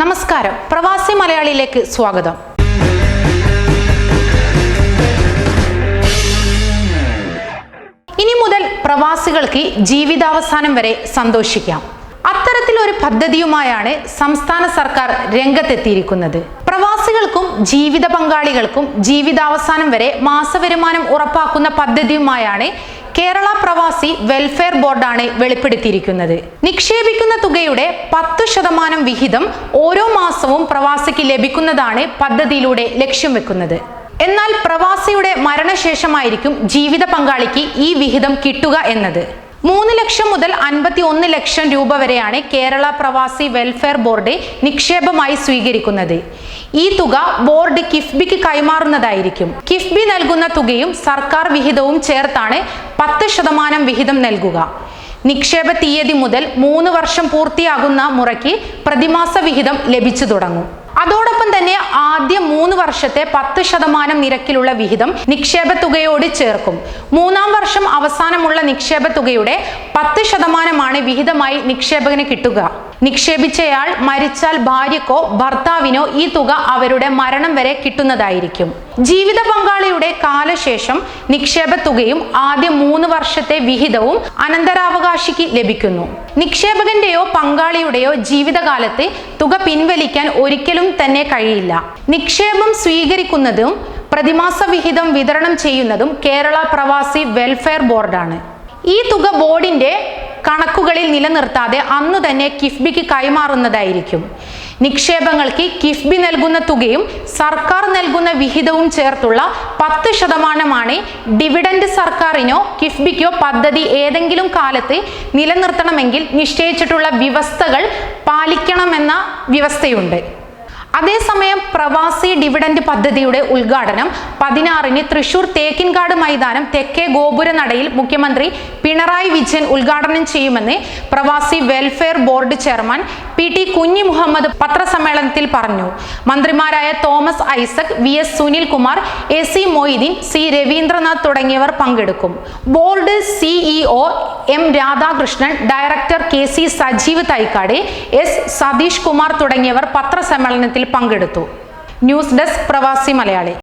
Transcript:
നമസ്കാരം. പ്രവാസി മലയാളിയിലേക്ക് സ്വാഗതം. ഇനി മുതൽ പ്രവാസികൾക്ക് ജീവിതാവസാനം വരെ സന്തോഷിക്കാം. അത്തരത്തിലൊരു പദ്ധതിയുമായാണ് സംസ്ഥാന സർക്കാർ രംഗത്തെത്തിയിരിക്കുന്നത്. പ്രവാസികൾക്കും ജീവിത പങ്കാളികൾക്കും ജീവിതാവസാനം വരെ മാസവരുമാനം ഉറപ്പാക്കുന്ന പദ്ധതിയുമായാണ് കേരള പ്രവാസി വെൽഫെയർ ബോർഡാണ് വെളിപ്പെടുത്തിയിരിക്കുന്നത്. നിക്ഷേപിക്കുന്ന തുകയുടെ പത്ത് ശതമാനം വിഹിതം ഓരോ മാസവും പ്രവാസിക്ക് ലഭിക്കുന്നതാണ് പദ്ധതിയിലൂടെ ലക്ഷ്യം വെക്കുന്നത്. എന്നാൽ പ്രവാസിയുടെ മരണശേഷമായിരിക്കും ജീവിത പങ്കാളിക്ക് ഈ വിഹിതം കിട്ടുക എന്നത്. മൂന്ന് ലക്ഷം മുതൽ അൻപത്തി ഒന്ന് ലക്ഷം രൂപ വരെയാണ് കേരള പ്രവാസി വെൽഫെയർ ബോർഡ് നിക്ഷേപമായി സ്വീകരിക്കുന്നത്. ഈ തുക ബോർഡ് കിഫ്ബിക്ക് കൈമാറുന്നതായിരിക്കും. കിഫ്ബി നൽകുന്ന തുകയും സർക്കാർ വിഹിതവും ചേർത്താണ് പത്ത് ശതമാനം വിഹിതം നൽകുക. നിക്ഷേപ തീയതി മുതൽ മൂന്ന് വർഷം പൂർത്തിയാകുന്ന മുറയ്ക്ക് പ്രതിമാസ വിഹിതം ലഭിച്ചു തുടങ്ങും. അതോടൊപ്പം തന്നെ മൂന്ന് വർഷത്തെ പത്ത് ശതമാനം നിരക്കിലുള്ള വിഹിതം നിക്ഷേപ തുകയോട് ചേർക്കും. മൂന്നാം വർഷം അവസാനമുള്ള നിക്ഷേപ തുകയുടെ പത്ത് ശതമാനമാണ് വിഹിതമായി നിക്ഷേപകന് കിട്ടുക. നിക്ഷേപിച്ചയാൾ മരിച്ചാൽ ഭാര്യക്കോ ഭർത്താവിനോ ഈ തുക അവരുടെ മരണം വരെ കിട്ടുന്നതായിരിക്കും. ജീവിത പങ്കാളിയുടെ കാലശേഷം നിക്ഷേപ തുകയും ആദ്യ മൂന്ന് വർഷത്തെ വിഹിതവും അനന്തരാവകാശിക്ക് ലഭിക്കുന്നു. നിക്ഷേപകന്റെയോ പങ്കാളിയുടെയോ ജീവിതകാലത്ത് തുക പിൻവലിക്കാൻ ഒരിക്കലും തന്നെ കഴിയില്ല. നിക്ഷേപം സ്വീകരിക്കുന്നതും പ്രതിമാസ വിഹിതം വിതരണം ചെയ്യുന്നതും കേരള പ്രവാസി വെൽഫെയർ ബോർഡാണ്. ഈ തുക ബോർഡിന്റെ കണക്കുകളിൽ നിലനിർത്താതെ അന്നു തന്നെ കിഫ്ബിക്ക് കൈമാറുന്നതായിരിക്കും. നിക്ഷേപങ്ങൾക്ക് കിഫ്ബി നൽകുന്ന തുകയും സർക്കാർ നൽകുന്ന വിഹിതവും ചേർത്തുള്ള പത്ത് ശതമാനമാണ് ഡിവിഡൻഡ് സർക്കാരിനോ കിഫ്ബിക്കോ പദ്ധതി ഏതെങ്കിലും കാലത്ത് നിലനിർത്തണമെങ്കിൽ നിശ്ചയിച്ചിട്ടുള്ള വ്യവസ്ഥകൾ പാലിക്കണമെന്ന വ്യവസ്ഥയുണ്ട്. അതേസമയം പ്രവാസി ഡിവിഡൻഡ് പദ്ധതിയുടെ ഉദ്ഘാടനം പതിനാറിന് തൃശൂർ തേക്കിൻകാട് മൈതാനം തെക്കേ ഗോപുര നടയിൽ മുഖ്യമന്ത്രി പിണറായി വിജയൻ ഉദ്ഘാടനം ചെയ്യുമെന്ന് പ്രവാസി welfare board chairman P T Kunhi Muhammad പത്രസമ്മേളനത്തിൽ പറഞ്ഞു. മന്ത്രിമാരായ Thomas Isaac V S Sunilkumar A C Moideen C Raveendranath തുടങ്ങിയവർ പങ്കെടുക്കും. Board CEO M Radhakrishnan director K C Sajeev Thycaud S Satheesh Kumar തുടങ്ങിയവർ പത്രസമ്മേളനത്തിൽ പങ്കെടുത്തു. ന്യൂസ് ഡെസ്ക് പ്രവാസി മലയാളി.